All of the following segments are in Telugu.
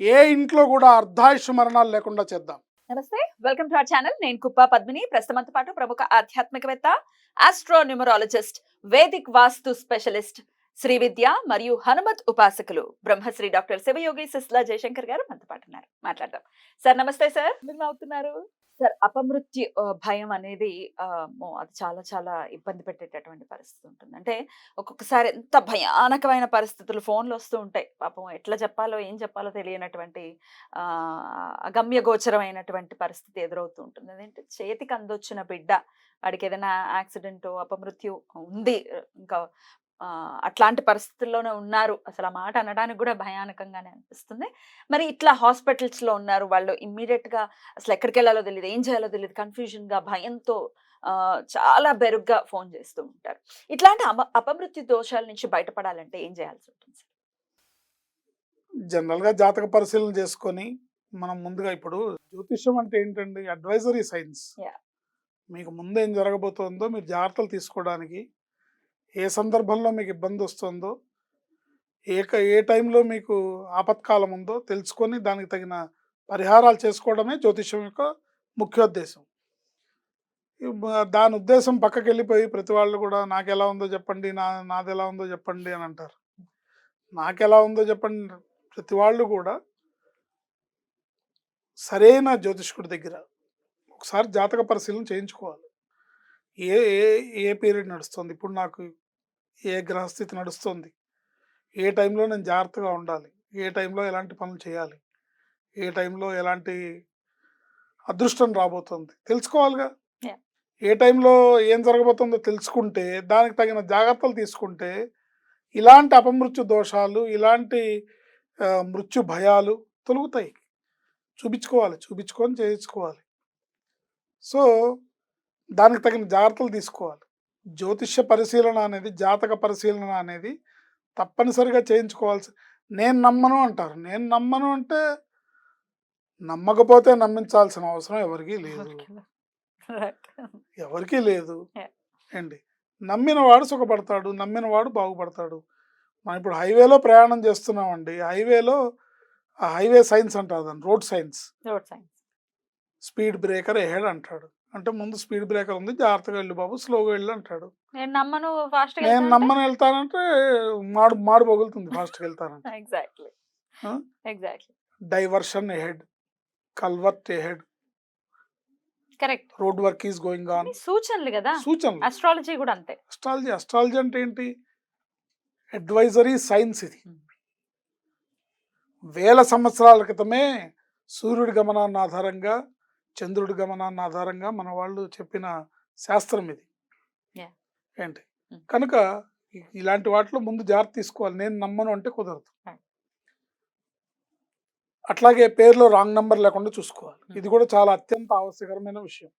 ఏ ఇంట్లో కూడా అర్ధాయుష్ మరణాలు లేకుండా చేద్దాం. నమస్తే వెల్కమ్ టు అవర్ ఛానల్. నేను కుప్పా పద్మిని. ప్రస్తుతంతో పాటు ప్రముఖ ఆధ్యాత్మికవేత్త astronumerologist Vedic vastu specialist Shri Vidya మరియు హనుమత్ ఉపాసకులు బ్రహ్మశ్రీ డాక్టర్ శివయోగి సిస్లా జయశంకర్ గారు మనతో పాటు ఉన్నారు. మాట్లాడదాం. సార్ నమస్తే సార్. మీరు నవ్వుతున్నారు. సార్ అపమృత్యు భయం అనేది అది చాలా చాలా ఇబ్బంది పెట్టేటటువంటి పరిస్థితి ఉంటుంది. అంటే ఒక్కొక్కసారి ఎంత భయానకమైన పరిస్థితులు ఫోన్లు వస్తూ ఉంటాయి. పాపం ఎట్లా చెప్పాలో ఏం చెప్పాలో తెలియనటువంటి ఆ, అగమ్య గోచరమైనటువంటి పరిస్థితి ఎదురవుతూ ఉంటుంది. అదేంటే? చేతికి అందొచ్చిన బిడ్డ వాడికి ఏదైనా యాక్సిడెంట్ అపమృత్యు ఉంది. ఇంకా అట్లాంటి పరిస్థితుల్లోనే ఉన్నారు. అసలు ఆ మాట అనడానికి కూడా భయానకంగానే అనిపిస్తుంది. మరి ఇట్లా హాస్పిటల్స్లో ఉన్నారు. వాళ్ళు ఇమ్మీడియట్గా అసలు ఎక్కడికి వెళ్ళాలో తెలియదు ఏం చేయాలో తెలియదు కన్ఫ్యూజన్గా భయంతో చాలా బెరుగ్గా ఫోన్ చేస్తూ ఉంటారు. ఇట్లాంటి అపమృత్యు దోషాల నుంచి బయటపడాలంటే ఏం చేయాల్సి ఉంటుంది జనరల్గా జాతక పరిశీలన చేసుకొని మనం ముందుగా ఇప్పుడు జ్యోతిష్యం అంటే ఏంటండి? Advisory science. మీకు ముందు ఏం జరగబోతోందో మీరు జాగ్రత్తలు తీసుకోవడానికి ఏ సందర్భంలో మీకు ఇబ్బంది వస్తుందో ఏ ఏ టైంలో మీకు ఆపత్కాలం ఉందో తెలుసుకొని దానికి తగిన పరిహారాలు చేసుకోవడమే జ్యోతిష్యం యొక్క ముఖ్యోద్దేశం దాని ఉద్దేశం పక్కకి వెళ్ళిపోయి ప్రతి వాళ్ళు కూడా నాకు ఎలా ఉందో చెప్పండి నా నాది ఎలా ఉందో చెప్పండి అని అంటారు. నాకు ఎలా ఉందో చెప్పండి ప్రతి వాళ్ళు కూడా సరైన జ్యోతిష్కుడి దగ్గర ఒకసారి జాతక పరిశీలన చేయించుకోవాలి. ఏ ఏ ఏ పీరియడ్ నడుస్తుంది? ఇప్పుడు నాకు ఏ గ్రహస్థితి నడుస్తుంది? ఏ టైంలో నేను జాగ్రత్తగా ఉండాలి? ఏ టైంలో ఎలాంటి పనులు చేయాలి? ఏ టైంలో ఎలాంటి అదృష్టం రాబోతుంది? తెలుసుకోవాలిగా. ఏ టైంలో ఏం జరగబోతుందో తెలుసుకుంటే దానికి తగిన జాగ్రత్తలు తీసుకుంటే ఇలాంటి అపమృత్యు దోషాలు ఇలాంటి మృత్యు భయాలు తొలుగుతాయి. చూపించుకోవాలి చూపించుకొని చేయించుకోవాలి. సో దానికి తగిన జాగ్రత్తలు తీసుకోవాలి. జ్యోతిష్య పరిశీలన అనేది జాతక పరిశీలన అనేది తప్పనిసరిగా చేయించుకోవాల్సి నేను నమ్మను అంటారు. నేను నమ్మను అంటే నమ్మకపోతే నమ్మించాల్సిన అవసరం ఎవరికీ లేదు. ఎవరికీ లేదు. ఏంటి? నమ్మిన వాడు సుఖపడతాడు నమ్మిన వాడు బాగుపడతాడు. మనం ఇప్పుడు హైవేలో ప్రయాణం చేస్తున్నామండి. హైవేలో హైవే సైన్స్ అంటారు దాన్ని road signs. Road signs. Speed breaker ahead అంటాడు. అంటే ముందు స్పీడ్ బ్రేకర్ ఉంది జాగ్రత్తగా వెళ్ళు బాబు స్లోగా వెళ్ళు అంటాడు. నేను నమ్మను ఫాస్ట్ నేను నమ్మని వెళ్తానంటే మాడు మాడు పగులుతుంది ఫాస్ట్గా వెళ్తానంటే. Exactly? Exactly diversion ahead culvert ahead correct road work is going on సూచనలు కదా? సూచనలు. అస్ట్రాలజీ కూడా అంతే. అస్ట్రాలజీ అస్ట్రాలజీ అంటే ఏంటి? అడ్వైజరీ సైన్స్ ఇది. Hmm. వేల సంవత్సరాల క్రితమే సూర్యుడి గమనాన్ని ఆధారంగా చంద్రుడి గమనాన్ని ఆధారంగా మన వాళ్ళు చెప్పిన శాస్త్రం ఇది. ఏంటి. కనుక ఇలాంటి వాటిలో ముందు జాగ్రత్త తీసుకోవాలి నేను నమ్మను అంటే కుదరదు. అట్లాగే పేరులో రాంగ్ నంబర్ లేకుండా చూసుకోవాలి. ఇది కూడా చాలా అత్యంత ఆవశ్యకరమైన విషయం.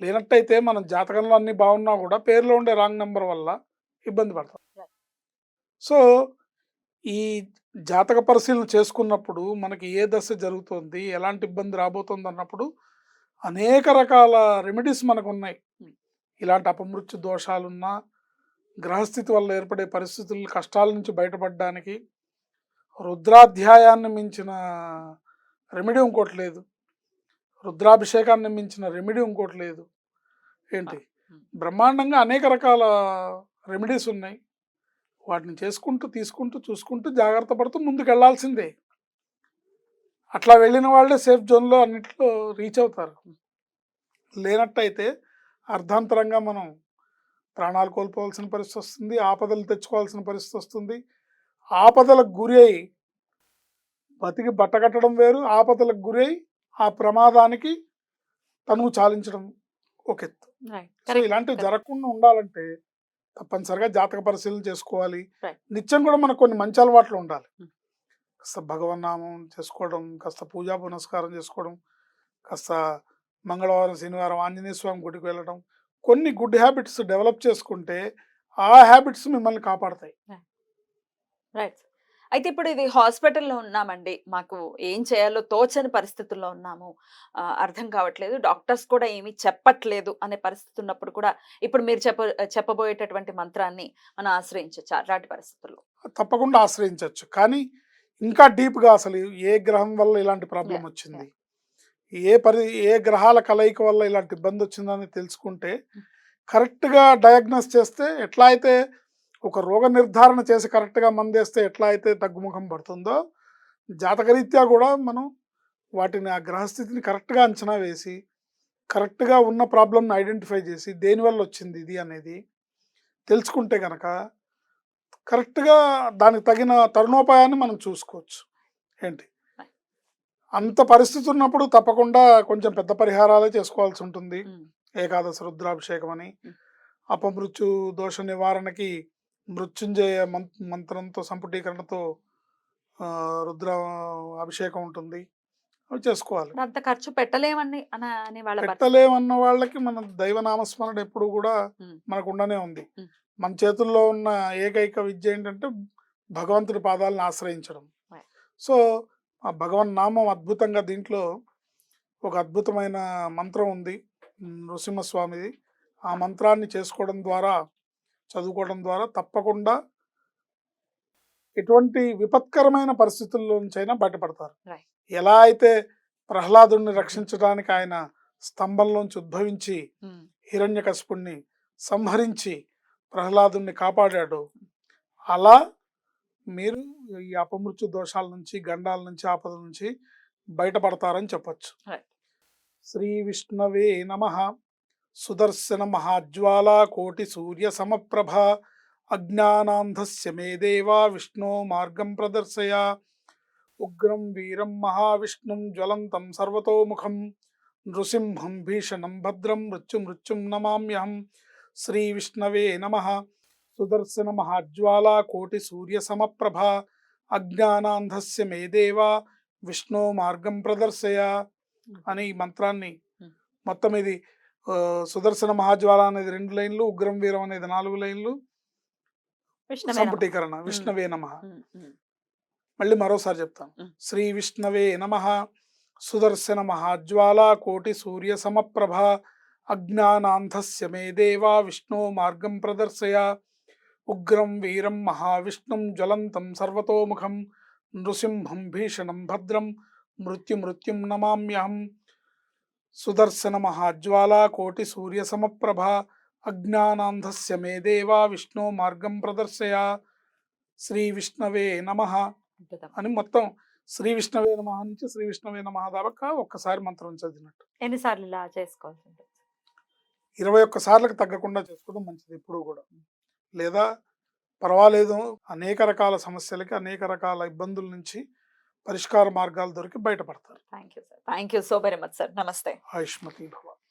లేనట్టయితే మనం జాతకంలో అన్ని బాగున్నా కూడా పేరులో ఉండే రాంగ్ నంబర్ వల్ల ఇబ్బంది పడతాం. సో ఈ జాతక పరిశీలన చేసుకున్నప్పుడు మనకి ఏ దశ జరుగుతుంది ఎలాంటి ఇబ్బంది రాబోతుంది అన్నప్పుడు అనేక రకాల రెమెడీస్ మనకు ఉన్నాయి. ఇలాంటి అపమృత్యు దోషాలున్నా గ్రహస్థితి వల్ల ఏర్పడే పరిస్థితుల కష్టాల నుంచి బయటపడడానికి రుద్రాధ్యాయాన్ని మించిన రెమెడీ ఇంకోటి లేదు. రుద్రాభిషేకాన్ని మించిన రెమెడీ ఇంకోటి లేదు. ఏంటి. బ్రహ్మాండంగా అనేక రకాల రెమెడీస్ ఉన్నాయి. వాటిని చేసుకుంటూ తీసుకుంటూ చూసుకుంటూ జాగ్రత్త పడుతూ ముందుకు వెళ్ళాల్సిందే అట్లా వెళ్ళిన వాళ్ళే సేఫ్ జోన్లో అన్నిట్లో రీచ్ అవుతారు. లేనట్టయితే అర్ధాంతరంగా మనం ప్రాణాలు కోల్పోవాల్సిన పరిస్థితి వస్తుంది ఆపదలు తెచ్చుకోవాల్సిన పరిస్థితి వస్తుంది. ఆపదలకు గురి అయి బతికి బట్టకట్టడం వేరు ఆపదలకు గురి అయి ఆ ప్రమాదానికి తను చాలించడం ఒక ఎత్తు. సో ఇలాంటివి జరగకుండా ఉండాలంటే తప్పనిసరిగా జాతక పరిశీలన చేసుకోవాలి. నిత్యం కూడా మనకు కొన్ని మంచి అలవాట్లు ఉండాలి. Hmm. కాస్త భగవన్నామం చేసుకోవడం కాస్త పూజా పునస్కారం చేసుకోవడం కాస్త మంగళవారం శనివారం ఆంజనేయ స్వామి గుడికి వెళ్ళడం కొన్ని గుడ్ హ్యాబిట్స్ డెవలప్ చేసుకుంటే ఆ హ్యాబిట్స్ మిమ్మల్ని కాపాడతాయి. రైట్ అయితే ఇప్పుడు ఇది హాస్పిటల్లో ఉన్నామండి. మాకు ఏం చేయాలో తోచని పరిస్థితుల్లో ఉన్నాము. అర్థం కావట్లేదు. డాక్టర్స్ కూడా ఏమీ చెప్పట్లేదు అనే పరిస్థితి ఉన్నప్పుడు కూడా ఇప్పుడు మీరు చెప్ప చెప్పబోయేటటువంటి మంత్రాన్ని మనం ఆశ్రయించవచ్చు అలాంటి పరిస్థితుల్లో. తప్పకుండా ఆశ్రయించవచ్చు కానీ ఇంకా డీప్గా అసలు ఏ గ్రహం వల్ల ఇలాంటి ప్రాబ్లం వచ్చింది? ఏ పరి ఏ గ్రహాల కలయిక వల్ల ఇలాంటి ఇబ్బంది వచ్చిందని తెలుసుకుంటే కరెక్ట్గా డయాగ్నోస్ చేస్తే ఎట్లా అయితే ఒక రోగ నిర్ధారణ చేసి కరెక్ట్గా మందేస్తే ఎట్లా అయితే తగ్గుముఖం పడుతుందో జాతకరీత్యా కూడా మనం వాటిని ఆ గ్రహస్థితిని కరెక్ట్గా అంచనా వేసి కరెక్ట్గా ఉన్న ప్రాబ్లమ్ని ఐడెంటిఫై చేసి దేనివల్ల వచ్చింది ఇది అనేది తెలుసుకుంటే కనుక కరెక్ట్గా దానికి తగిన తరుణోపాయాన్ని మనం చూసుకోవచ్చు. ఏంటి? అంత పరిస్థితి ఉన్నప్పుడు తప్పకుండా కొంచెం పెద్ద పరిహారాలే చేసుకోవాల్సి ఉంటుంది. ఏకాదశ రుద్రాభిషేకం అని. అపమృత్యు దోష నివారణకి మృత్యుంజయ మంత్రంతో సంపుటీకరణతో ఆ, రుద్ర అభిషేకం ఉంటుంది. అవి చేసుకోవాలి. ఇప్పుడు అంత ఖర్చు పెట్టలేమని అని అనే వాళ్ళ పెట్టలేమన్న వాళ్ళకి మన దైవ నామస్మరణ ఎప్పుడు కూడా. మనకు ఉండనే ఉంది. మన చేతుల్లో ఉన్న ఏకైక విద్య ఏంటంటే భగవంతుడి పాదాలను ఆశ్రయించడం. Right. సో ఆ భగవన్ నామం అద్భుతంగా దీంట్లో ఒక అద్భుతమైన మంత్రం ఉంది. నృసింహస్వామిది. ఆ. మంత్రాన్ని చేసుకోవడం ద్వారా చదువుకోవడం ద్వారా తప్పకుండా ఎటువంటి విపత్కరమైన పరిస్థితుల్లో నుంచైనా బయటపడతారు. ఎలా అయితే ప్రహ్లాదుని రక్షించడానికి ఆయన స్తంభంలోంచి ఉద్భవించి హిరణ్యకశిపుణ్ణి సంహరించి ప్రహ్లాదుని కాపాడాడు అలా మీరు ఈ అపమృత్యు దోషాల నుంచి గండాల నుంచి ఆపద నుంచి బయటపడతారని చెప్పొచ్చు. శ్రీ విష్ణవే నమ సుదర్శన మహాజ్వాల కోటి సూర్య సమప్రభ. అజ్ఞానాంధస్య మే దేవా విష్ణో మార్గం ప్రదర్శయ. ఉగ్రం వీరం మహావిష్ణుం జ్వలంతం సర్వతోముఖం. నృసింహం భీషణం భద్రం మృత్యు మృత్యుం నమామ్యహం. శ్రీ విష్ణవే నమ. సుదర్శన మహాజ్వాల కోటి సూర్య సమప్రభ. అజ్ఞానాంధస్య మే దేవా విష్ణు మార్గం ప్రదర్శయ. అని ఈ మంత్రాన్ని. మొత్తం ఇది సుదర్శన మహాజ్వాల అనేది రెండు లైన్లు ఉగ్రం వీరం అనేది నాలుగు లైన్లు. సంపుటీకరణ విష్ణవే నమ. మళ్ళీ మరోసారి చెప్తాను. శ్రీ విష్ణవే నమ సుదర్శన మహాజ్వాల కోటి సూర్య సమప్రభ అజ్ఞానాంధస్య మే దేవా విష్ణు మార్గం ప్రదర్శయ ఉగ్రం వీరం మహావిష్ణుం జ్వలంతం సర్వతోముఖం నృసింహం భీషణం భద్రం మృత్యు మృత్యుం నమామ్యహం సుదర్శన మహాజ్వాల కోటి సూర్య సమప్రభ అజ్ఞానాంధస్య మే దేవా విష్ణు మార్గం ప్రదర్శయ. శ్రీ విష్ణవే నమః. అని మొత్తం శ్రీ విష్ణవే నమ నుంచి శ్రీ విష్ణవే నమ దాకా ఒక్కసారి మంత్రం చదివినట్టు. ఎన్నిసార్లు ఇలా చేసుకోవాల్సి ఉంటుంది? ఇరవై ఒక్క సార్లకు తగ్గకుండా చేసుకోవడం మంచిది ఎప్పుడు కూడా. లేదా పర్వాలేదు అనేక రకాల సమస్యలకి అనేక రకాల ఇబ్బందుల నుంచి పరిష్కార మార్గాలు దొరికి బయటపడతారు. Thank you sir thank you so very much sir నమస్తే ఆయుష్మతి భవ